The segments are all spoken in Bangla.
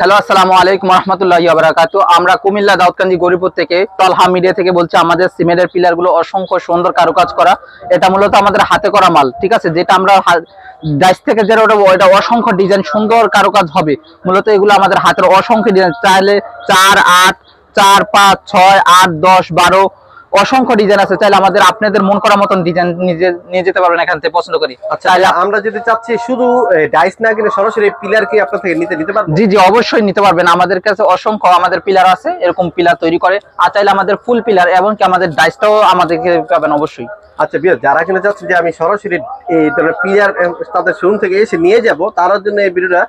হ্যালো, আসসালামু আলাইকুম রহমতুল্লাহ বারাকাত আমরা কুমিল্লা দাউদকান্দি গরিপুর থেকে তলহা মিডিয়া থেকে বলছি, আমাদের সিমেন্টের পিলারগুলো অসংখ্য সুন্দর কারুকাজ করা। এটা মূলত আমাদের হাতে করা মাল, ঠিক আছে? যেটা আমরা ডাইস থেকে যেটা ওটা ওটা অসংখ্য ডিজাইন সুন্দর কারুকাজ হবে। মূলত এগুলো আমাদের হাতের অসংখ্য ডিজাইন। চাইলে চার, আট, চার, পাঁচ, ছয়, আট, দশ, বারো অসংখ্য ডিজাইন আছে চাইলে আমাদের আপনাদের মন করার মতন ডিজাইন নিজে নিয়ে যেতে পারবেন এখান থেকে পছন্দ করি। আচ্ছা চাইলে আমরা যদি চাচ্ছি শুধু ডাইস না কিনে সরাসরি পিলার কি আপনার থেকে নিতে নিতে পারবেন? জি জি অবশ্যই নিতে পারবেন। আমাদের কাছে অসংখ্য আমাদের পিলার আছে এরকম পিলার তৈরি করে। আর চাইলে আমাদের ফুল পিলার এবং কি আমাদের ডাইসটাও আমাদেরকে পাবেন অবশ্যই। আচ্ছা বিয়ার যারা কিনে চাচ্ছেন যে আমি সরাসরি এই পিলার তাদের শোরুম থেকে এসে নিয়ে যাব। তার জন্য এই ভিডিওটা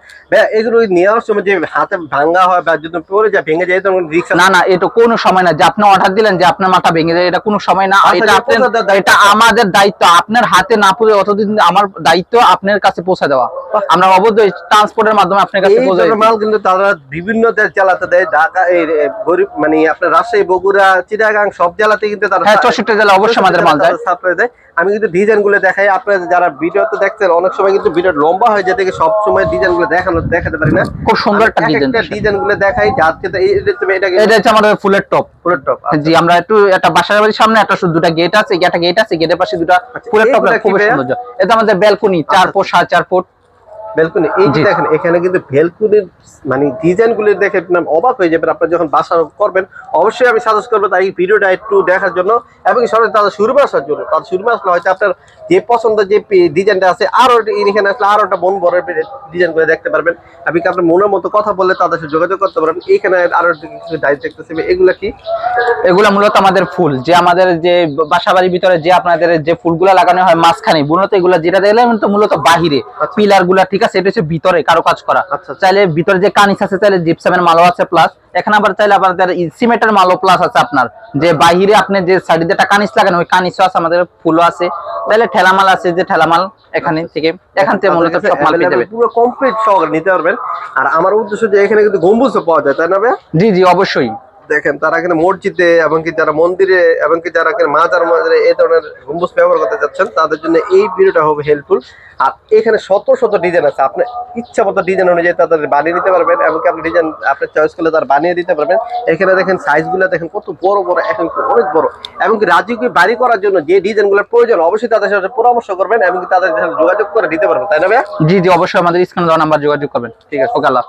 এগুলো নেওয়ার সময় যে হাতে ভাঙা হয় বা যদি পড়ে যায় ভেঙে যায় তখন রিক্সা না না এটা কোনো সময় না। যে আপনি অর্ডার দিলেন যে আপনার মাথা ভেঙে যায় এটা কোনো সময় না। আচ্ছা, এটা আপনার এটা আমাদের দায়িত্ব। আপনার হাতে না পড়ে অতদিন আমার দায়িত্ব আপনার কাছে পৌঁছে দেওয়া। আমরা অবশ্যই ট্রান্সপোর্টের মাধ্যমে আপনার কাছে পৌঁছে মাল কিন্তু তারা বিভিন্ন দেশ জেলাতে দেয়। ঢাকা এই গরিব মানে আপনার রাজশাহী বগুড়া চিটাগাং সব জেলাতে কিন্তু তারা হ্যাঁ চৌষট্টি জেলা অবশ্যই আমাদের মাল যায় সাপ্লাই দেয়। আমি কিন্তু ডিজাইনগুলো দেখাই। আপনারা যারা ভিডিওতে দেখছেন অনেক সময় কিন্তু ভিডিও লম্বা হয়ে যায় থেকে সব সময় ডিজাইনগুলো দেখানো দেখাতে পারি না। খুব সুন্দর একটা ডিজাইনগুলো দেখাই যাচ্ছে তো এই এটা এটা হচ্ছে আমাদের ফুলের টপ। ফুলের টপ জি আমরা একটু একটা বাসার বাড়ির সামনে একটা দুটা গেট আছে একটা গেট আছে গেটের পাশে দুটা আচ্ছা, ফুলের টপ খুব সুন্দর। এটা আমাদের ব্যালকনি চার আচ্ছা, ফুট সাড়ে চার ফুট। এই যে দেখেন এখানে কিন্তু মানে দেখে অবাক হয়ে যাবেন আপনার যখন বাসা করবেন অবশ্যই আমি সাজেস্ট করব তাই ভিডিওটা একটু দেখার জন্য এবং সরাসরি তাদের শুরুমে আসার জন্য। তাদের শুরুমে আসলে হয়তো আপনার যে পছন্দ যে ডিজাইনটা আছে আরও এখানে আসলে আরও একটা মন বড় ডিজাইন করে দেখতে পারবেন। আপনি আপনার মনের মতো কথা বললে তাদের সাথে যোগাযোগ করতে পারবেন এইখানে আরও কিছু ডাইস দেখতেছি এগুলা কি? এগুলা মূলত আমাদের ফুল যে আমাদের যে বাসা বাড়ির ভিতরে যে আপনাদের যে ফুলগুলা লাগানো হয় মাঝখানে মূলত এগুলা যেটা দেখলেন তো মূলত বাহিরে। পিলারগুলা ঠিক আছে এটা হচ্ছে ভিতরে কারও কাজ করা। আচ্ছা। চাইলে ভিতরে যে কানিস আছে চাইলে জিপসামের মালও আছে প্লাস এখানে আবার চাইলে আপনাদের সিমেন্টের মালও প্লাস আছে আপনার। যে বাহিরে আপনি যে সাইডে যেটা কানিস লাগান ওই কানিসও আছে আমাদের ফুলও আছে। চাইলে ঠেলামাল আছে যে ঠেলামাল এখানে থেকে এখান থেকে মূলত সব মাল পেয়ে যাবে পুরো কমপ্লিট সহকারে নিতে পারবেন। আর আমার উদ্দেশ্য যে এখানে কিন্তু গম্বুজও পাওয়া যায় তাই না? জি জি অবশ্যই। দেখেন তারা এখানে মসজিদে এবং কি যারা মন্দিরে এবং কি যারা এখানে মাজার মাজারে এই ধরনের গম্বুজ ব্যবহার করতে যাচ্ছেন তাদের জন্য এই ভিডিওটা হবে হেল্পফুল আর এখানে শত শত ডিজাইন আছে। আপনি ইচ্ছা মতো ডিজাইন অনুযায়ী তাদের বানিয়ে নিতে পারবেন এবং আপনি ডিজাইন আপনি চয়েস করলে তার বানিয়ে দিতে পারবেন। এখানে দেখেন সাইজগুলো দেখেন কত বড় বড় এখন অনেক বড়। এবং কি রাজুকে বাড়ি করার জন্য যে ডিজাইনগুলোর প্রয়োজন অবশ্যই তাদের সাথে পরামর্শ করবেন এবং তাদের সাথে যোগাযোগ করে দিতে পারবেন। তাই না ভাইয়া? জি জি অবশ্যই আমাদের স্ক্রিনে দেওয়া নাম্বার যোগাযোগ করবেন। ঠিক আছে। ওকে আল্লাহ